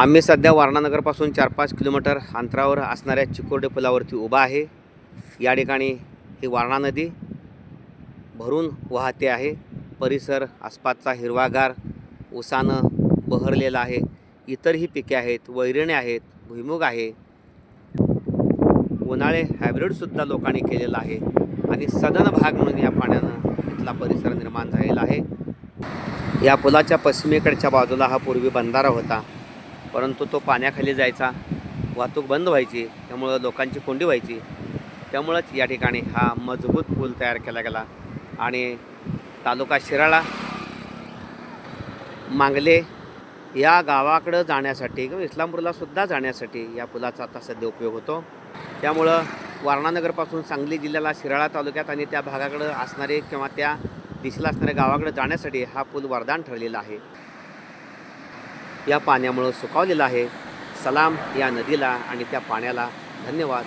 आम्ही सध्या वारणानगरपासून चार पाच किलोमीटर अंतरावर असणाऱ्या चिकोर्डे पुलावरती उभा आहे. या ठिकाणी ही वारणा नदी भरून वाहते आहे. परिसर आसपासचा हिरवागार उसानं बहरलेला आहे. इतरही पिके आहेत वैरणे आहेत भुईमुग आहे. उन्हाळे हायब्रिडसुद्धा लोकांनी केलेला आहे. आणि सदन भाग म्हणून या पाण्यानं इथला परिसर निर्माण झालेला आहे. या पुलाच्या पश्चिमेकडच्या बाजूला हा पूर्वी बंधारा होता. परंतु तो पाण्याखाली जायचा वाहतूक बंद व्हायची त्यामुळं लोकांची कोंडी व्हायची. त्यामुळंच या ठिकाणी हा मजबूत पूल तयार केला गेला आणि तालुका शिराळा मांगले या गावाकडं जाण्यासाठी किंवा इस्लामपूरला सुद्धा जाण्यासाठी या पुलाचा आता सध्या उपयोग होतो. त्यामुळं वारणानगरपासून सांगली जिल्ह्याला शिराळा तालुक्यात आणि त्या भागाकडं असणारे किंवा त्या दिशेला असणाऱ्या गावाकडे जाण्यासाठी हा पूल वरदान ठरलेला आहे. या पाण्यामुळं सुकावलेला आहे. सलाम या नदीला आणि त्या पाण्याला धन्यवाद.